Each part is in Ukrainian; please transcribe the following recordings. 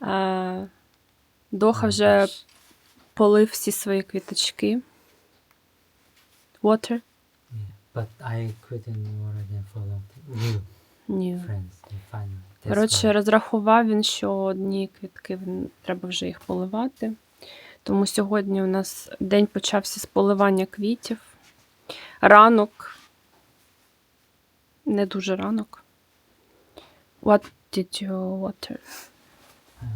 А, Доха вже полив всі свої квіточки. Water? Yeah, but I couldn't. You, Ні. friends, and. That's Коротше, why. розрахував він, що одні квітки він- треба вже їх поливати. Тому сьогодні у нас день почався з поливання квітів. Ранок. Не дуже ранок. What did you water? Uh,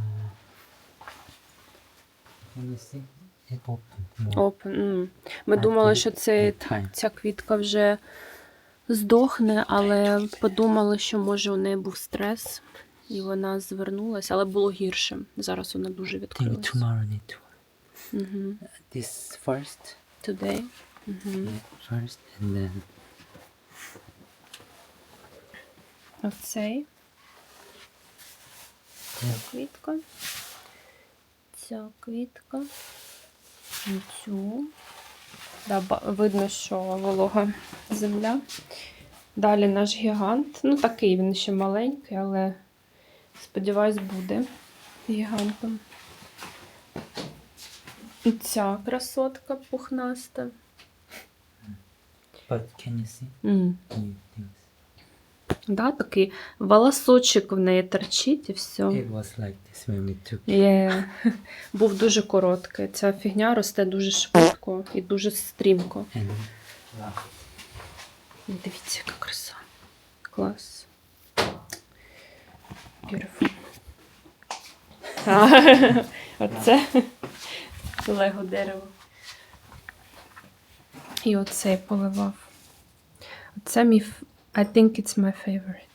see? It opened. Open. м. Ми думали, що це, ця квітка вже здохне, але подумали, що може у неї був стрес, і вона звернулася, але було гірше. Зараз вона дуже відкрилася. to. Угу. This first. Today. Угу. Yeah, first, and then Оцей. Ця квітка. Ця квітка. І цю. Да, видно, що волога земля. Далі наш гігант. Ну, такий він ще маленький, але сподіваюсь, буде гігантом. І ця красотка пухнаста. But can you see? Can you, you Да, такий волосочок в неї торчить і все. It was like this when we took. Є. Був дуже короткий. Ця фігня росте дуже швидко і дуже стрімко. And wow. Дивіться, яка краса. Клас. Beautiful. А, Оце лего дерево. І оцей поливав. Оце мій. I think it's my favorite.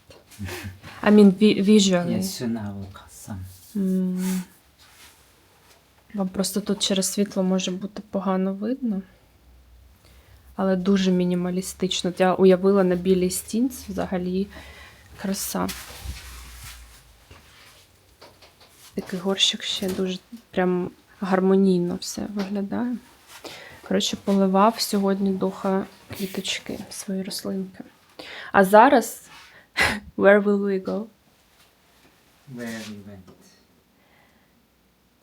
I mean, vi- visually. М. Вам просто тут через світло може бути погано видно. Але дуже мінімалістично. Я уявила на білій стінці взагалі краса. Такий горщик ще дуже прям гармонійно все виглядає. Коротше, поливав сьогодні духа квіточки, свої рослинки. А зараз where will we go? Where we went.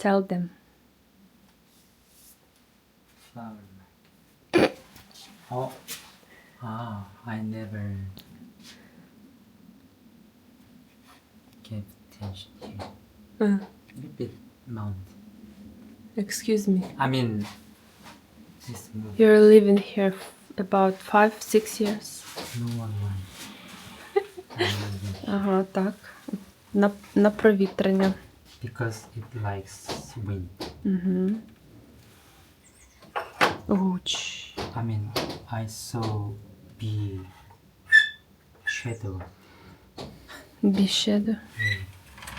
Tell them. Flower market. oh. Ah, I never gave attention here. Uh, A bit mount. excuse me. I mean, this move. You're living here f- about five, six years. Don't know. Ага, так. На, на провітрення. because it likes wind. Угу. Гуч. I mean, I saw bee shadow Бішеда.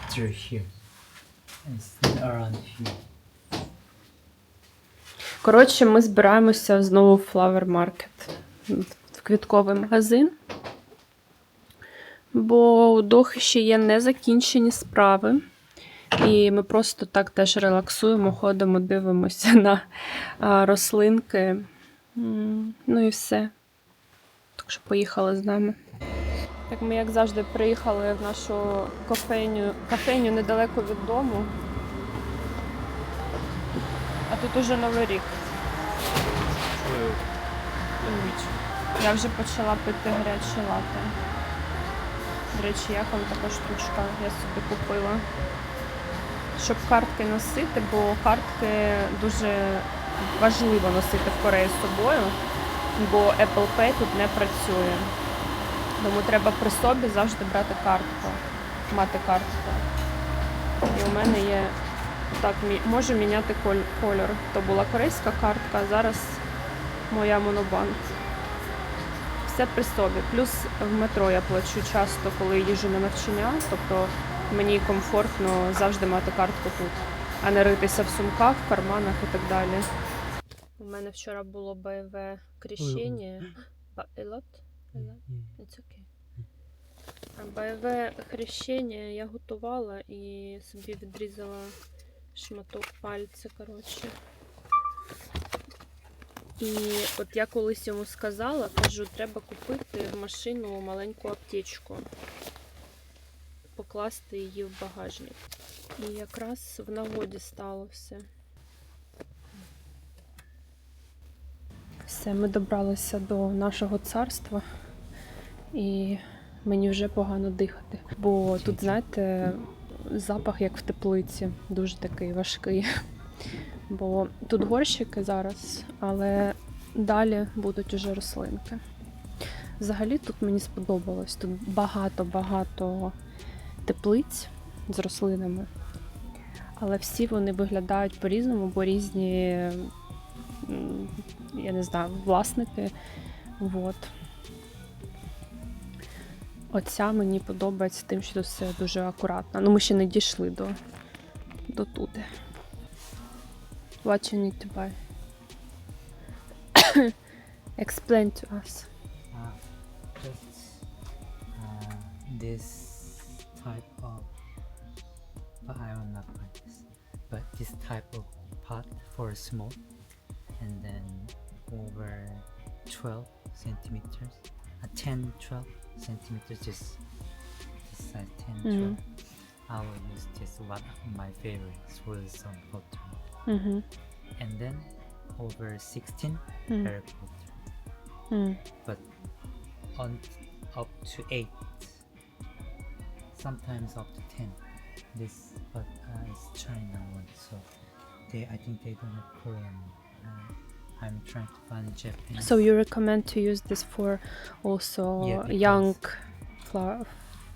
through here. It's around here. Коротше, ми збираємося знову в Flower Market. В квітковий магазин. Бо у Дохи ще є незакінчені справи. І ми просто так теж релаксуємо, ходимо, дивимося на рослинки. Ну і все. Так що поїхали з нами. Так ми, як завжди, приїхали в нашу кофейню, кофейню недалеко від дому. А тут уже новий рік. Я вже почала пити гарячі лати. До речі, як вам така штучка я собі купила. Щоб картки носити, бо картки дуже важливо носити в Кореї з собою, бо Apple Pay тут не працює. Тому треба при собі завжди брати картку, мати картку. І у мене є так, можу міняти коль- кольор. То була корейська картка, а зараз моя монобанк. Все при собі. Плюс в метро я плачу часто, коли їжджу на навчання, тобто мені комфортно завжди мати картку тут, а не ритися в сумках, в карманах і так далі. У мене вчора було бойове. А Бойове хрещення я готувала і собі відрізала шматок пальця, коротше. І от я колись йому сказала, кажу, треба купити в машину маленьку аптечку. покласти її в багажник. І якраз в нагоді стало все. Все, ми добралися до нашого царства, і мені вже погано дихати. Бо тут, знаєте, запах як в теплиці, дуже такий важкий. Бо тут горщики зараз, але далі будуть уже рослинки. Взагалі тут мені сподобалось. Тут багато-багато теплиць з рослинами. Але всі вони виглядають по-різному, бо різні, я не знаю, власники. Вот. Оця мені подобається тим, що все дуже акуратно. Ну, ми ще не дійшли до, до туди. What you need to buy? Explain to us. Uh, just uh, this type of, but I will not buy this. But this type of pot for a small, and then over 12 centimeters, uh, 10, 12 centimeters, just this size 10, 12. Mhm. I will use just one of my favorites was some butter, -hmm. and then over 16 mm. Mm. But on up to 8, sometimes up to 10. This, but uh, it's China one, so they, I think they don't have Korean. Uh, I'm trying to find Japanese. So you recommend to use this for also yeah, because, young flower?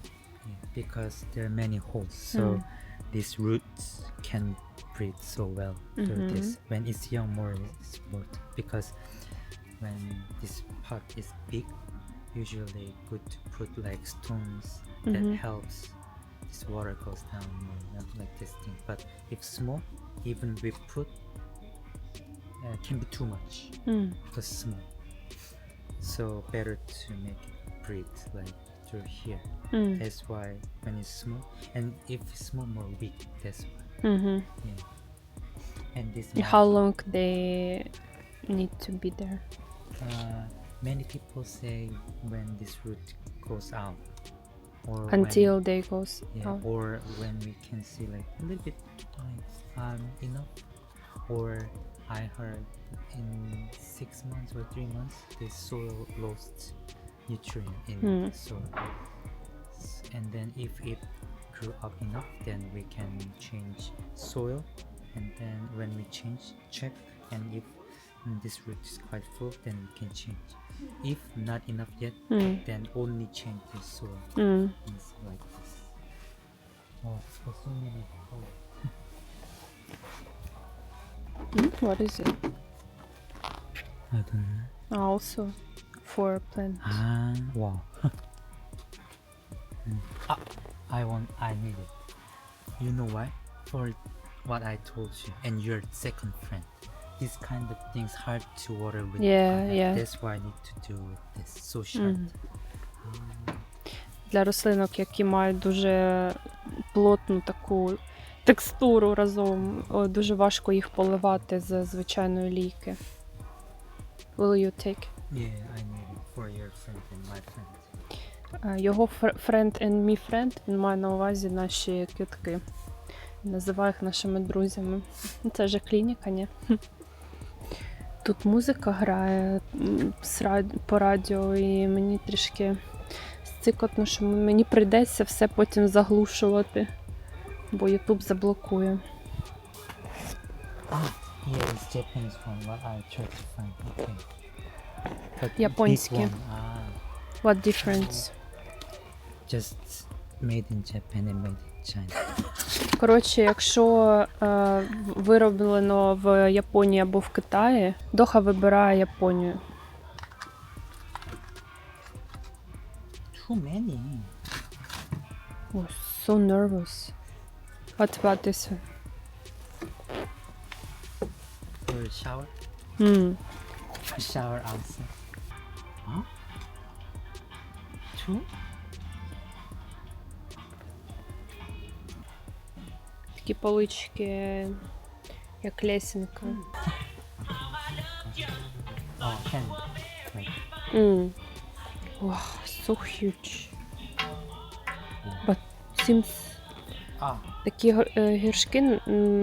Yeah, because there are many holes, so mm. these roots can breathe so well through Mhm. this when it's young more important because when this pot is big usually good to put like stones that Mhm. helps this water goes down more like this thing but if small even we put uh, can be too much Mm. because small so better to make it breathe like through here Mm. that's why when it's small and if it's small more weak that's why Mhm. yeah and this How long they need to be there? uh, many people say when this root goes out or when- Until they goes yeah, out. or when we can see like a little bit like um enough or i heard in six months or three months the soil lost nutrient in Hmm. the soil S- and then if it grew up enough then we can change soil and then when we change check and if mm, this root is quite full then we can change if not enough yet Mm. then only change the soil Mm. things like this. Oh, for so many. Mm, What is it? I don't know. Ah, Also for plants Ah, wow. Mm. ah, I want, I need it. You know why? For what I told you, and your second friend. This kind of things hard to water with. Yeah, uh, yeah. That's why I need to do with this. So short. Мгм. Для рослинок, які мають дуже плотну таку текстуру разом, о, дуже важко їх поливати з звичайної лійки. Will you take? Yeah, I need it for your friend and my friend. Е, Його friend and me friend, він має на увазі наші квітки. Називає їх нашими друзями. Це вже клініка, ні? Тут музика грає по радіо, і мені трішки стикотно, що мені прийдеться все потім заглушувати, бо Ютуб заблокує. Okay. Японські. ah, What difference? Just made in Japan and made in China. Коротше, якщо е, вироблено в Японії або в Китаї, Доха вибирає Японію. Too many. Oh, so nervous. What about this one? For a shower, Mm. a shower outside. Huh? Two? Такі полички, як лесенка. Oh, ten. Mm. Wow, so huge. But Sims Ah, Такі гіршки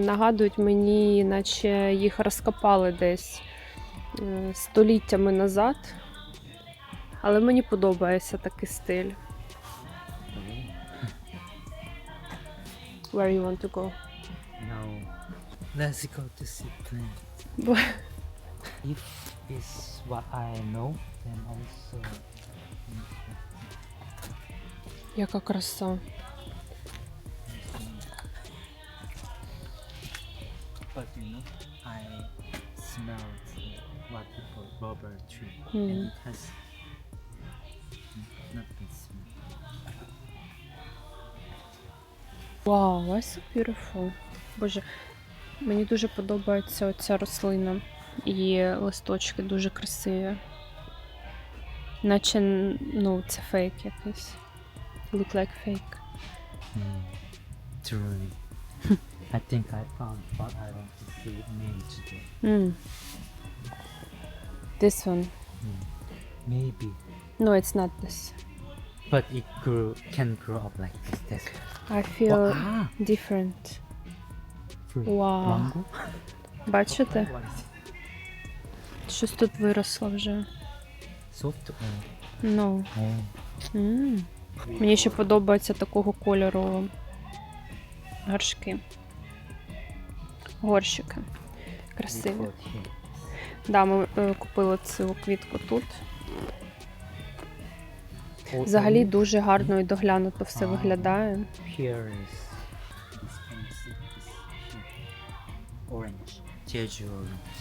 нагадують мені, наче їх розкопали десь е, століттями назад. Але мені подобається такий стиль. Where you want to go? no. Let's go to see plane. Бо- If it's what I know, then also. Яка краса. But you know, I smelled what we call rubber tree, Hmm. and it has Вау, why so beautiful. Боже, мені дуже подобається оця рослина. Її листочки дуже красиві. Наче, ну, це фейк якийсь. Look like fake. Mm. Truly. I think I found what I want to see name today. Mm. This one. Mm. Maybe. No, it's not this. But it grew can grow up like this. That's I feel ah, different. Wow. Бачите? Щось тут виросло вже. Or Ну. М. Мені ще подобається такого кольору горшки. Горщики. Красиві. Да, ми е, купили цю квітку тут. Oh, Взагалі дуже гарно і доглянуто все виглядає. Here is this can you see this here? Orange. Jeju orange.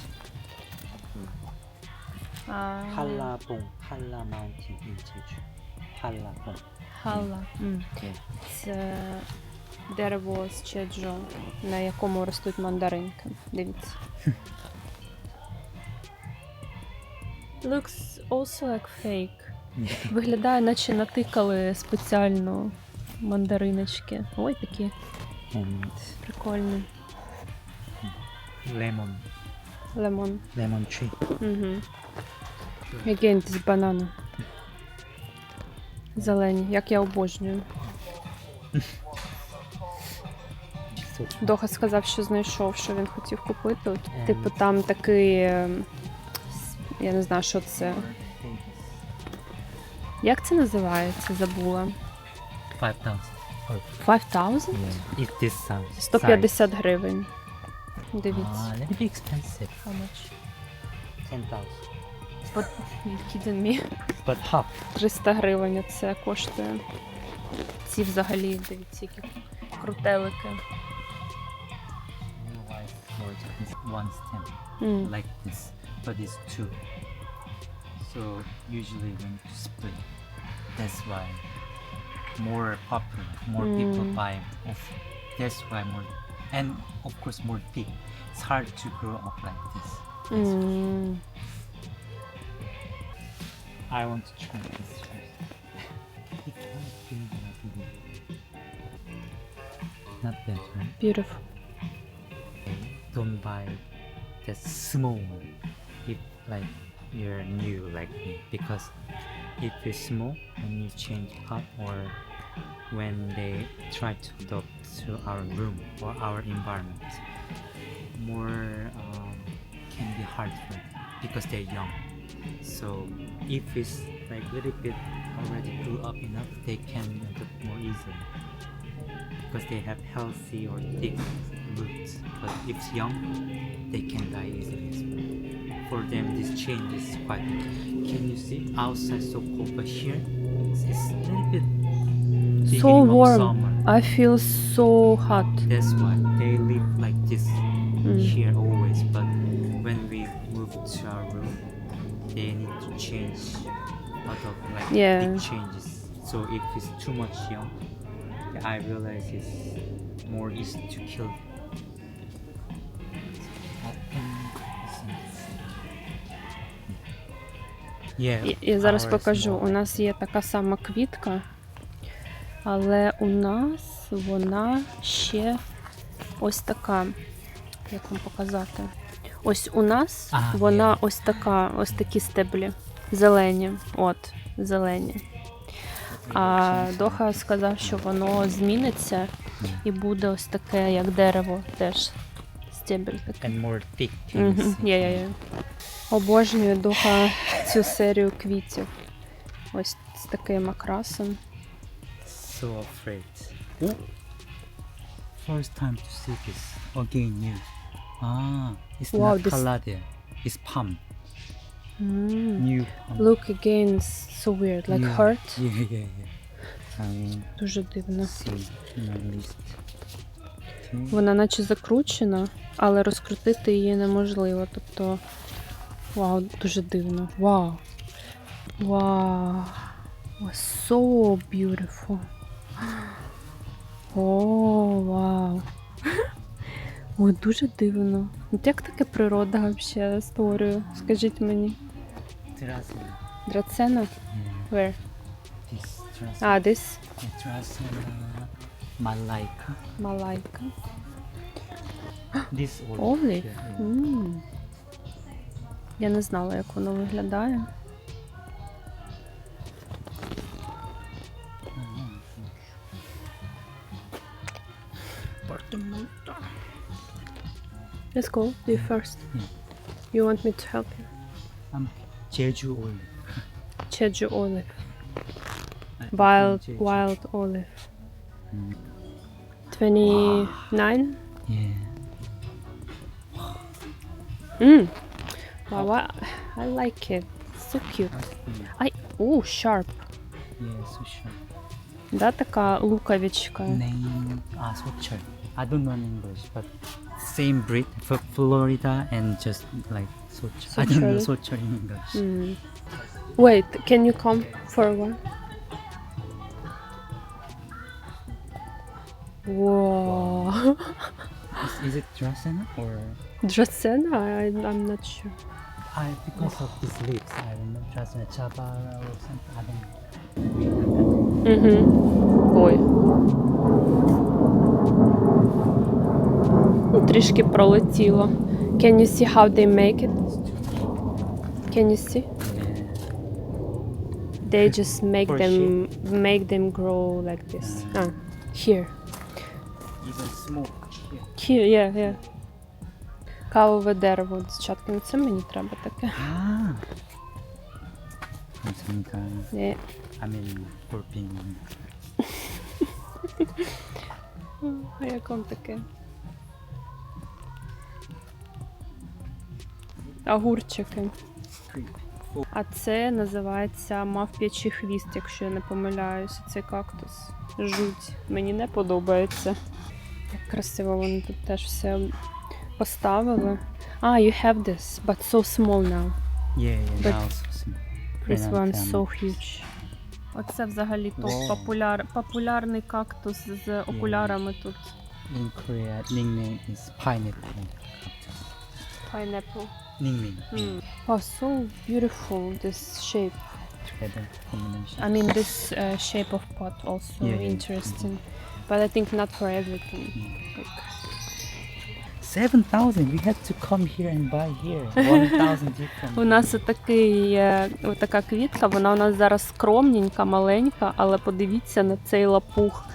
Halabong. Hala Mountain in Jeju. Halabong. Хала. М. Yeah. Це дерево з чеджо, на якому ростуть мандаринки. Дивіться. Looks also like fake. Виглядає, наче натикали спеціально мандариночки. Ой, такі прикольні. lemon. Лемон. Lemon tree. Угу. Again, this банана. Зелені, як я обожнюю. Доха сказав, що знайшов, що він хотів купити. Ем. Типу там такий. ем, Я не знаю, що це. Як це називається? Забула. 5,000. 5000? Yeah. If this sounds 150 гривень. Дивіться. Ah, little bit expensive. How much? 10,000. But you kidding me? But half. 300 гривень це коштує. Ці взагалі, дивіться, які крутелики. One stem. Like this, but it's two. So usually when you split, that's why more popular, more people Mm. buy often. That's why more, and of course more thick. It's hard to grow up like this. М. I want to try this first. It's kind of this. Not bad, right? Beautiful. don't buy the small one if like you're new like me because if you're small when you change up or when they try to adopt to our room or our environment more um, can be hard for them because they're young so if it's like little bit already grew up enough they can adopt more easily because they have healthy or thick roots. But if it's young, they can die easily. For them, this change is quite. Can you see outside so cold, but here it's, it's a little bit. So warm. Summer. I feel so hot. That's why they live like this Mm. here always. But when we move to our room, they need to change a lot of like Yeah. big changes. So if it's too much young, I realize it's more easy to kill. Я- Я зараз покажу. У нас є така сама квітка, але у нас вона ще ось така. Як вам показати? Ось у нас А, вона є. ось така, ось такі стеблі. Зелені. От, зелені. А Доха сказав, що воно зміниться і буде ось таке, як дерево, теж стебель такий. And more thick. Мгм, Є, є, є. Обожнюю Доха цю серію квітів. Ось з таким окрасом. So afraid. Oh. First time to see this again. Yeah. Ah, it's Wow, not this- caladia. It's palm. М. New palm. Look again, it's so weird, like yeah. heart. Yeah, yeah, yeah. I mean, Дуже дивно. see. Okay. Вона наче закручена, але розкрутити її неможливо. Тобто, вау, дуже дивно. Вау. Вау. So beautiful. О, вау. Ой, дуже дивно. От як таке природа взагалі створює? Скажіть мені. Драцена? Yeah. Where? This Dracula. А, this Dracula Malaika. Малайка. This olive. Олив? Yeah, yeah. М. Я не знала, як воно виглядає. Let's go. You first. Yeah. You want me to help you? Um, Jeju olive. Jeju olive. I think Wild Jeju. wild olive. Mm. 29? Yeah. Mm. Wow, I, I like it. So cute. Yeah, Ай, о, sharp. yeah so sure. Да, така луковичка. Name ah Sochar. I don't know in English, but same breed for Florida and just like Sochar. I don't know Sochar. Sochar in English. Mm. Wait, can you come for a while? Wow. Is, is it Dracena or Dracena? I, I'm not sure. I because of these leaves I don't know Dracena Chabara or something. I don't know. Угу. Ой. Ну, Трішки пролетіло. Can you see how they make it? Can you see? Yeah. They just make For them make them grow like this. Ah, here. Even smoke. Yeah. Here, yeah, yeah. кавове дерево. Спочатку ну це мені треба таке. Ні. I mean. А як вам таке? Огурчики. А це називається мавп'ячий хвіст, якщо я не помиляюся. Це кактус. Жуть. Мені не подобається. Як красиво воно тут теж все поставили. А, you have this, but so small now. Yeah, yeah. But now so small. This Renan one family. so huge. Оце взагалі топ Wow. популяр, популярний кактус з окулярами тут. In Korea, nickname is pineapple cactus. Pineapple. Nickname. Mm. Wow, so beautiful this shape. Together combination. I mean this uh, shape of pot also Yeah, yeah. interesting. But I think not for everything. Like, Seven thousand. We had to come here and buy here. One thousand different. У нас отакий, е, отака квітка, вона у нас зараз скромненька, маленька, але подивіться на цей лапух.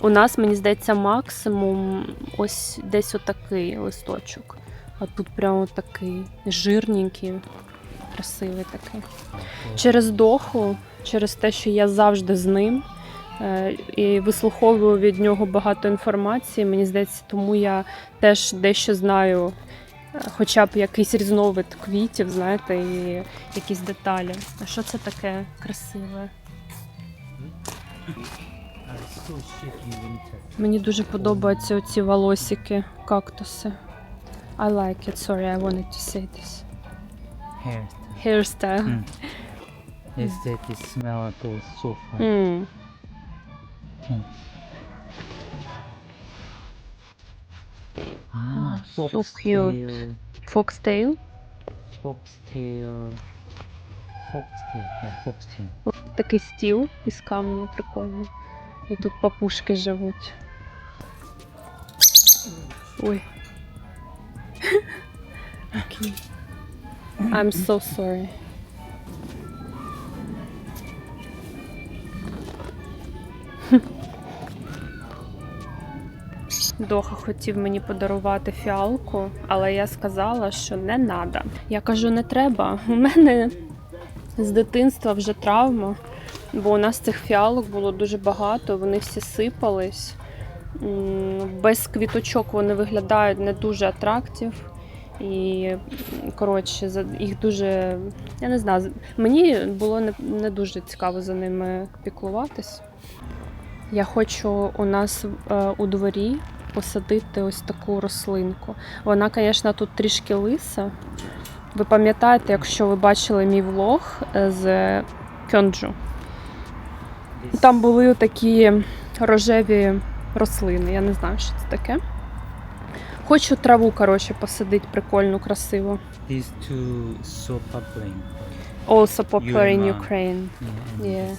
У нас, мені здається, максимум ось десь отакий листочок. А тут прямо такий жирненький, красивий такий. Через доху, через те, що я завжди з ним і вислуховую від нього багато інформації, мені здається, тому я теж дещо знаю е, хоча б якийсь різновид квітів, знаєте, і якісь деталі. А що це таке красиве? Мені дуже подобаються оці волосики, кактуси. I like it, sorry, I wanted to say this. Hair. Hairstyle. Mm. Is that the smell so far? Mm. Ah, so foxtail. Foxtail. Foxtail. Foxtail. Yeah, foxtail. Такий стіл із каменю прикольний. І тут папушки живуть. Ой. Окей. I'm so sorry. Доха хотів мені подарувати фіалку, але я сказала, що не надо. Я кажу, не треба. У мене з дитинства вже травма, бо у нас цих фіалок було дуже багато, вони всі сипались. Без квіточок вони виглядають не дуже атрактив. І коротше, їх дуже. Я не знаю, мені було не, не дуже цікаво за ними піклуватись. Я хочу у нас е, у дворі посадити ось таку рослинку. Вона, звісно, тут трішки лиса. Ви пам'ятаєте, якщо ви бачили мій влог е, з Кьонджу, там були такі рожеві рослини. Я не знаю, що це таке. Хочу траву, коротше, посадити прикольну, красиву. these two so popular in Also popular in Ukraine. Yeah,